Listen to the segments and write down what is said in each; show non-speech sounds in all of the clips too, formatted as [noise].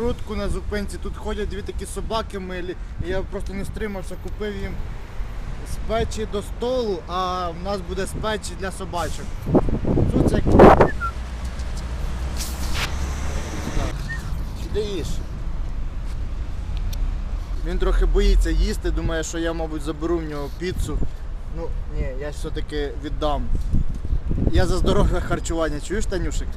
маршрутку на зупинці. Тут ходять дві такі собаки милі. Я просто не стримався, купив їм з печі до столу, а в нас буде з печі для собачок. Тут це. Сюди їж. Він трохи боїться їсти, думає, що я, мабуть, заберу в нього піцу. Ну, ні, я все-таки віддам. Я за здорове харчування, чуєш, Танюшик?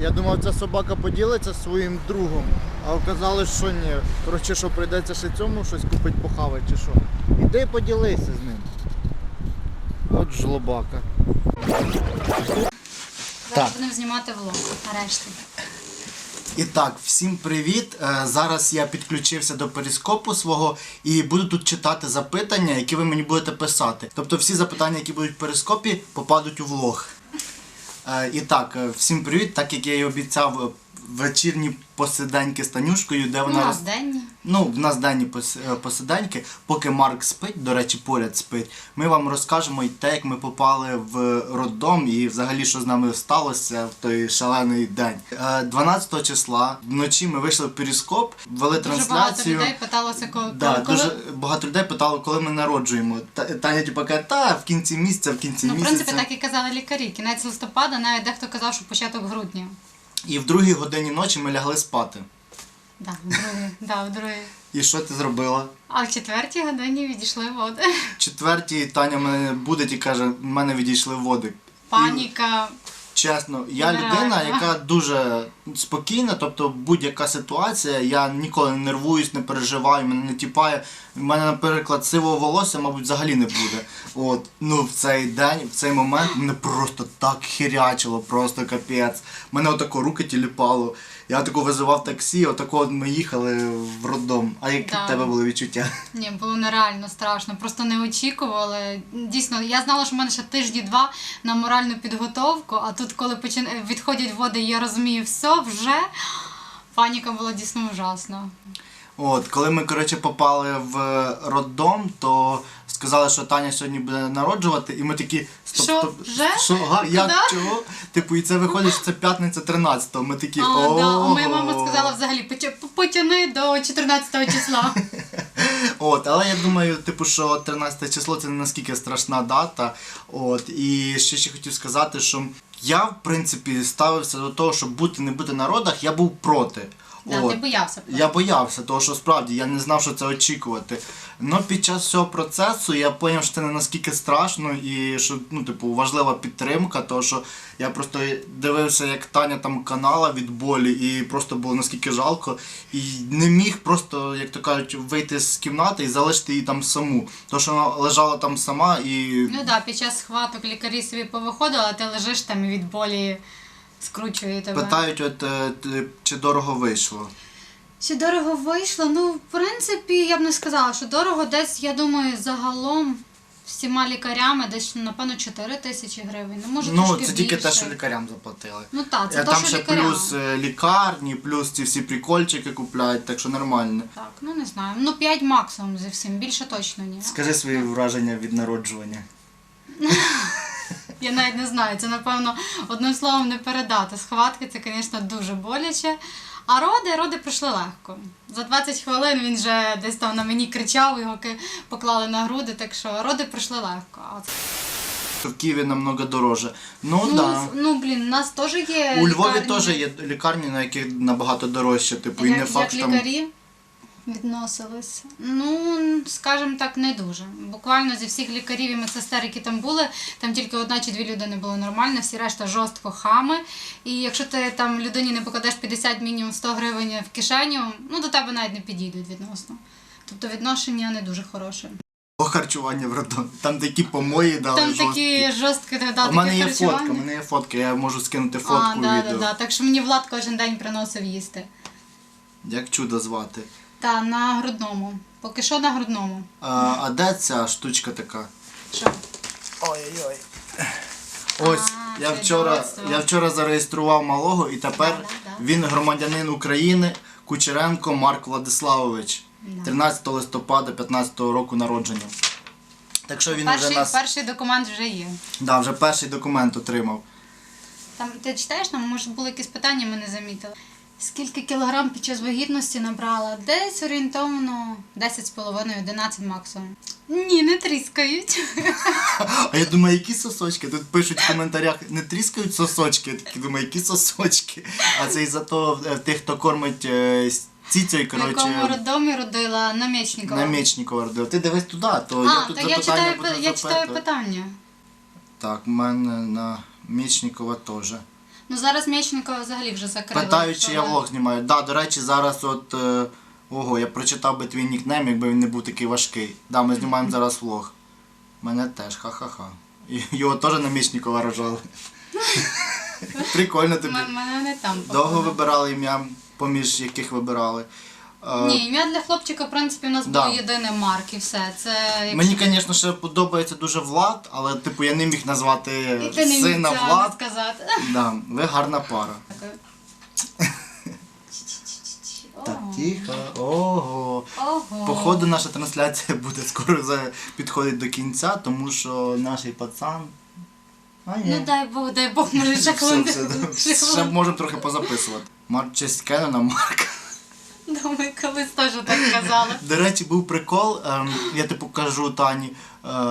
Я думав, ця собака поділиться зі своїм другом, а оказалось, що ні. Коротше, що прийдеться ще цьому щось купити похавати чи що. Іди поділися з ним. От жлобака. Зараз будемо знімати влог, нарешті. І так, всім привіт. Е, Зараз я підключився до перископу свого і буду тут читати запитання, які ви мені будете писати. Тобто всі запитання, які будуть в перископі, попадуть у влог. Е, І так, е, всім привіт, так як я і обіцяв вечірні посиденьки з Танюшкою, де вона роз- денні. Ну, в нас пос- е, посиденьки, поки Марк спить, до речі, поряд спить, ми вам розкажемо і те, як ми попали в роддом і взагалі, що з нами сталося в той шалений день. Е, 12 числа вночі ми вийшли в перископ, ввели Дуже багато людей питалося, коли, Да, коли... дуже багато людей питало, коли ми народжуємо. Таня типу каже, та в кінці місяця, в кінці Ну, в місяця. принципі, так і казали лікарі. Кінець листопада, навіть дехто казав, що початок грудня. І в другій годині ночі ми лягли спати. Да, в другій, да, в другій. І що ти зробила? А в четвертій годині відійшли води. В четвертій Таня мене буде і каже, в мене відійшли води. Паніка. Чесно, я Нереально. людина, яка дуже спокійна, тобто будь-яка ситуація, я ніколи не нервуюсь, не переживаю, мене не тіпає. В мене, наприклад, сивого волосся, мабуть, взагалі не буде. От, ну в цей день, в цей момент мене просто так хірячило, просто капець. Мене отако руки тіліпало. Я отако визивав таксі, отако от ми їхали в роддом. А які Да. в тебе були відчуття? Ні, було нереально страшно. Просто не очікували. Дійсно, я знала, що в мене ще тижні два на моральну підготовку, а тут, коли почин... відходять води, я розумію, все, вже паніка була дійсно ужасна. От, коли ми коротше попали в роддом, то сказали, що Таня сьогодні буде народжувати, і ми такі стоп, Що? стоп, Вже? що га, як Куди? чого? Типу, і це виходить, що це п'ятниця 13-го. Ми такі А, о. да. Моя мама сказала взагалі «Потя- потяни до 14 числа. [laughs] От, але я думаю, типу, що 13 число це не наскільки страшна дата. От, і ще ще хотів сказати, що я, в принципі, ставився до того, щоб бути не бути на родах, я був проти. Да, От. ти боявся. просто. Я боявся, того що справді я не знав, що це очікувати. Но під час цього процесу я зрозумів, що це не наскільки страшно і що ну, типу, важлива підтримка, тому що я просто дивився, як Таня там канала від болі, і просто було наскільки жалко. І не міг просто, як то кажуть, вийти з кімнати і залишити її там саму. Тому що вона лежала там сама і. Ну так, да, під час схваток лікарі собі повиходили, а ти лежиш там і від болі скручує тебе. Питають, от, е, чи дорого вийшло. Чи дорого вийшло? Ну, в принципі, я б не сказала, що дорого десь, я думаю, загалом всіма лікарями десь, напевно, 4 тисячі гривень. Ну, може, Ну, трошки це тільки те, що лікарям заплатили. Ну так, це Е, то, Там що ще лікарям. плюс е, лікарні, плюс ці всі прикольчики купляють, так що нормально. Так, ну не знаю. Ну, 5 максимум зі всім, більше точно ні. Скажи свої враження від народжування. [laughs] Я навіть не знаю, це, напевно, одним словом не передати. Схватки це, звісно, дуже боляче. А роди, роди пройшли легко. За 20 хвилин він вже десь там на мені кричав, його поклали на груди, так що роди пройшли легко. В Києві намного дороже. Ну. Ну, Да. ну блін, у нас теж є. У Львові теж є лікарні, на яких набагато дорожче, типу, і як, не факт, як там. лікарі відносились. Ну, скажімо так, не дуже. Буквально зі всіх лікарів і медсестер, які там були, там тільки одна чи дві людини було нормально, всі решта жорстко хами. І якщо ти там людині не покладеш 50 мінімум 100 гривень в кишеню, ну до тебе навіть не підійдуть відносно. Тобто відношення не дуже хороше. О, харчування в роддомі. Там такі помої дали Там жорсткі. такі жорсткі да, У мене є харчування. фотка, у мене є фотка, я можу скинути фотку А, да, відео. да, да. Так що мені Влад кожен день приносив їсти. Як чудо звати. Та на грудному. Поки що на грудному. А, а де ця штучка така? Що? Ой-ой-ой. Ось, А, я це вчора, дитинство. я вчора зареєстрував малого і тепер Да, да, да. він громадянин України Кучеренко Марк Владиславович. Да. 13 листопада 15 року народження. Так що він вже Перший, нас. перший документ вже є. Да, вже перший документ отримав. Там ти читаєш, там може були якісь питання, ми не замітили. Скільки кілограм під час вагітності набрала? Десь орієнтовно 10,5-11 максимум. Ні, не тріскають. [laughs] А я думаю, які сосочки? Тут пишуть в коментарях, не тріскають сосочки. Я такий думаю, які сосочки. А це із-за того е, тих, хто кормить е, з цицею, В якому роддомі родила Намєчникова. намічникова родила. Ти дивись туди, то А, я тут так я читаю, буду я читаю питання. Так, в мене на Мічникова теж. Ну зараз Мєчникова взагалі вже закрили. Питають, чи я Але- влог знімаю. Да, до речі, зараз от. е, Ого, я прочитав би твій нікнейм, якби він не був такий важкий. Да, ми знімаємо зараз влог. Мене теж, ха-ха-ха. І Його теж на Мічникова рожали. [laughs] Прикольно тобі. М- Мене не там. Довго вибирали ім'я, поміж яких вибирали. Ні, ім'я для хлопчика, в принципі, у нас Да. було єдине Марк і все. Це якщо- Мені, звісно, ще подобається дуже Влад, але типу я не міг назвати І ти не сина цього Влад. сказати. Да, ви гарна пара. Так, Ого. тихо. Ого. Ого. Походу, наша трансляція буде скоро підходить до кінця, тому що наш пацан. А, Ну дай Бог, дай Бог, може ще ще можемо трохи позаписувати. Марк честь Кеннона, Думаю, колись теж так казали. До речі, був прикол. ем, я типу кажу Тані,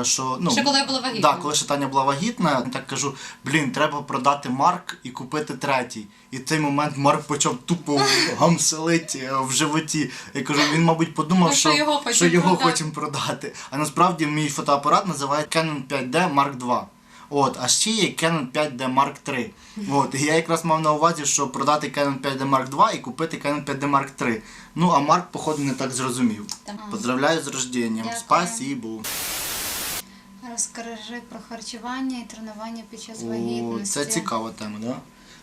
е, що ну Ще коли я була вагітна. Да, коли ще Таня була вагітна, я так кажу: блін, треба продати Марк і купити третій. І в цей момент Марк почав тупо гамселити е, в животі. Я кажу, він, мабуть, подумав, Ну, що, що його хочемо що його продати. хочемо продати. А насправді мій фотоапарат називається Canon 5D Mark II. От, а ще є Canon 5D Mark III. От, і я якраз мав на увазі, що продати Canon 5D Mark II і купити Canon 5D Mark III. Ну, а Марк, походу, не так зрозумів. Так. Поздравляю з рожденням. Дякую. Спасибо. Розкажи про харчування і тренування під час О, вагітності. це цікава тема, да?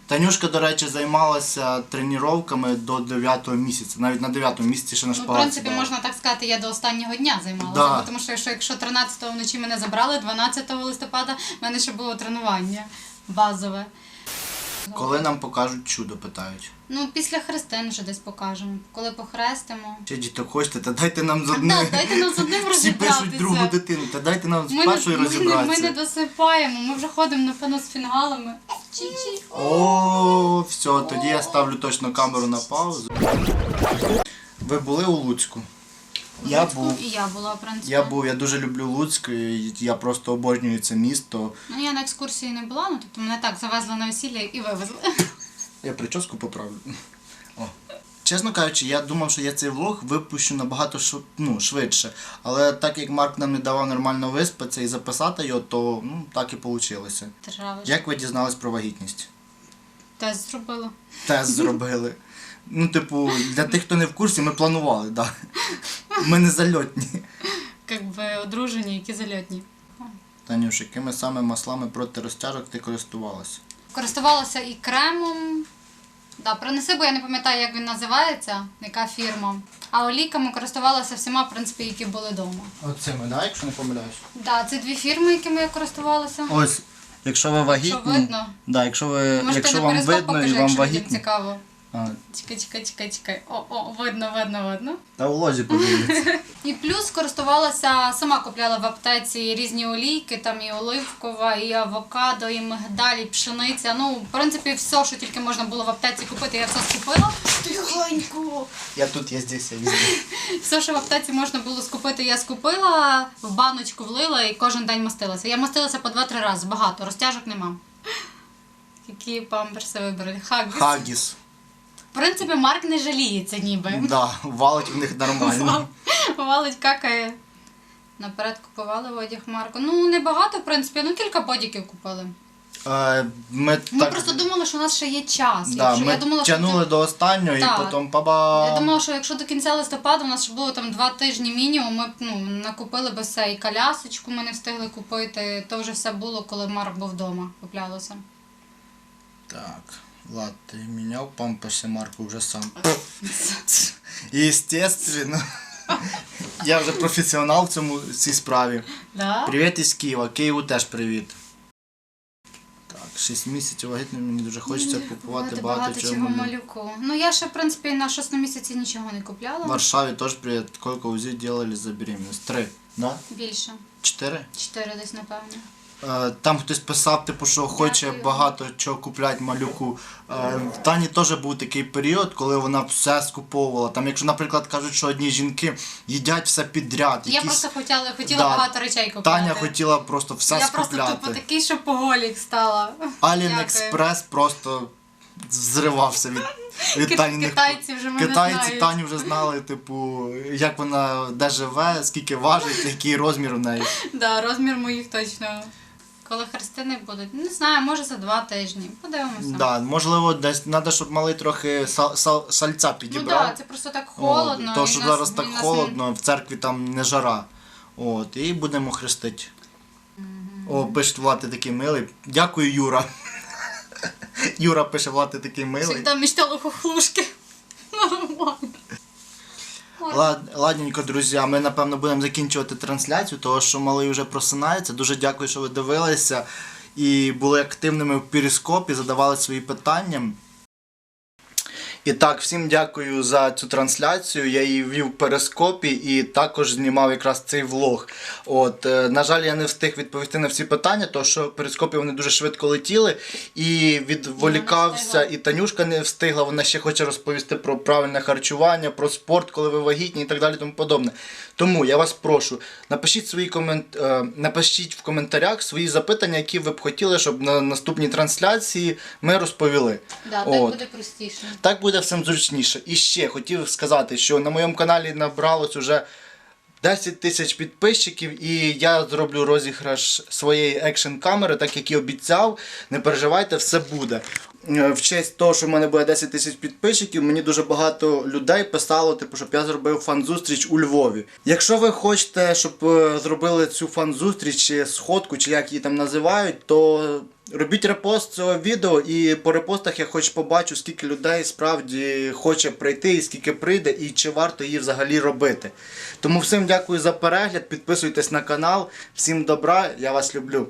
Танюшка, до речі, займалася тренуваннями до 9 місяця. Навіть на 9 місяці ще на Ну, в принципі, була. можна так сказати, я до останнього дня займалася. Да. Тому що якщо, якщо 13-го вночі мене забрали, 12 листопада в мене ще було тренування базове. Коли нам покажуть чудо, питають. Ну, після хрестин вже десь покажемо. Коли похрестимо. Чи діток хочете, та дайте нам з одним. так, дайте нам з одним [laughs] Всі розібратися. пишуть другу дитину, та дайте нам з Ми першою ми, не, ми не досипаємо, ми вже ходимо, напевно, з фінгалами. Чі-чі. О, все, тоді я ставлю точно камеру на паузу. Ви були у Луцьку? Я Луцьку був. І я була, в принципі. Я був, я дуже люблю Луцьк, і я просто обожнюю це місто. Ну, я на екскурсії не була, ну тобто мене так завезли на весілля і вивезли. Я прическу поправлю. О. Чесно кажучи, я думав, що я цей влог випущу набагато ну, швидше. Але так як Марк нам не давав нормально виспатися і записати його, то ну, так і вийшло. Як ви дізнались про вагітність? Тест зробила. Тест зробили. Ну, типу, для тих, хто не в курсі, ми планували, так. Да. Ми не зальотні. Як би одружені, які зальотні. Танюш, якими саме маслами проти розтяжок ти користувалася? Користувалася і кремом. Да, принеси, бо я не пам'ятаю, як він називається, яка фірма. А олійками користувалася всіма, в принципі, які були вдома. Оцими, да, якщо не помиляюсь? Да, це дві фірми, якими я користувалася. Ось, якщо ви вагітні. Що видно? Да, якщо ви, Може, якщо на вам перископ видно покажи, і вам якщо людям вагітні. цікаво. А, Чекай, чекай, чекай, чекай. О, о, видно, видно, видно. та у лозі подивіться. [laughs] І плюс користувалася, сама купляла в аптеці різні олійки, там і оливкова, і авокадо, і мигдаль, і пшениця. Ну, в принципі, все, що тільки можна було в аптеці купити, я все скупила. Тихонько. Я тут, я здесь, я везде. [laughs] Все, що в аптеці можна було скупити, я скупила, в баночку влила і кожен день мастилася. Я мастилася по 2-3 рази, багато, розтяжок нема. Які памперси вибрали? Хаггіс. Хагіс. В принципі, Марк не жаліється ніби. Да, валить в них нормально. Валить, какає. Наперед купували одяг Марку. Ну, не багато, в принципі, ну кілька бодіків купили. Е, Ми, Ми так, просто думали, що у нас ще є час. да, Якщо- ми я думала, що тягнули до останнього Так. і потім паба. Я думала, що якщо до кінця листопада у нас ще було там два тижні мінімум, ми б ну, накупили би все. І колясочку ми не встигли купити. То вже все було, коли Марк був вдома. Куплялося. Так, Влад, ти міняв памперси Марку вже сам. Естественно. [laughs] Я вже професіонал в цьому в цій справі. Да? Привіт із Києва. Києву теж привіт. Так, 6 місяців вагітним, мені дуже хочеться купувати Багато, чого. малюку. Ну я ще, в принципі, на шостому місяці нічого не купляла. В Варшаве тоже привет. Сколько УЗИ делали за беременность? Три, да? Більше. Чотири? Чотири десь, напевно. Е, Там хтось писав, типу, що хоче багато чого купляти малюку. Е, В Тані теж був такий період, коли вона все скуповувала. Там, якщо, наприклад, кажуть, що одні жінки їдять все підряд. Я просто хотіла, хотіла Да, багато речей купити. Таня хотіла просто все Я просто скупляти. тупо такий шопоголік стала. Аліекспрес просто зривався від, від Таніних китайці вже мене Китайці знають. Таню вже знали, типу, як вона де живе, скільки важить, який розмір у неї. [laughs] Да, розмір моїх точно. Коли хрестини будуть, не знаю, може за два тижні. Подивимося. Да, можливо, десь треба, щоб малий трохи сал, сал, сальця Ну так, да, це просто так холодно. От, то, що нас- зараз так нас холодно, в церкві там не жара. От, і будемо хрестити. О, пише Влад, ти такий милий. Дякую, Юра. [laughs] Юра пише, Влад, ти такий милий. Всегда мечтала хохлушки. [laughs] Нормально. Лад, ладненько, друзі, ми напевно будемо закінчувати трансляцію, тому що малий вже просинається. Дуже дякую, що ви дивилися і були активними в перископі, задавали свої питання. І так, всім дякую за цю трансляцію. Я її вів в перископі і також знімав якраз цей влог. От, е, на жаль, я не встиг відповісти на всі питання, тому що в перископі вони дуже швидко летіли і відволікався, і Танюшка не встигла. Вона ще хоче розповісти про правильне харчування, про спорт, коли ви вагітні і так далі. Тому подобне. Тому я вас прошу, напишіть свої комент... е, напишіть в коментарях свої запитання, які ви б хотіли, щоб на наступній трансляції ми розповіли. Да, так От. буде простіше. Так буде всім зручніше. І ще хотів сказати, що на моєму каналі набралось уже 10 тисяч підписчиків, і я зроблю розіграш своєї екшн камери, так як і обіцяв. Не переживайте, все буде. Е, В честь того, що в мене буде 10 тисяч підписчиків, мені дуже багато людей писало, типу, щоб я зробив фан-зустріч у Львові. Якщо ви хочете, щоб е, зробили цю фан-зустріч чи сходку, чи як її там називають, то робіть репост цього відео, і по репостах я хоч побачу, скільки людей справді хоче прийти, і скільки прийде, і чи варто її взагалі робити. Тому всім дякую за перегляд, підписуйтесь на канал, всім добра, я вас люблю.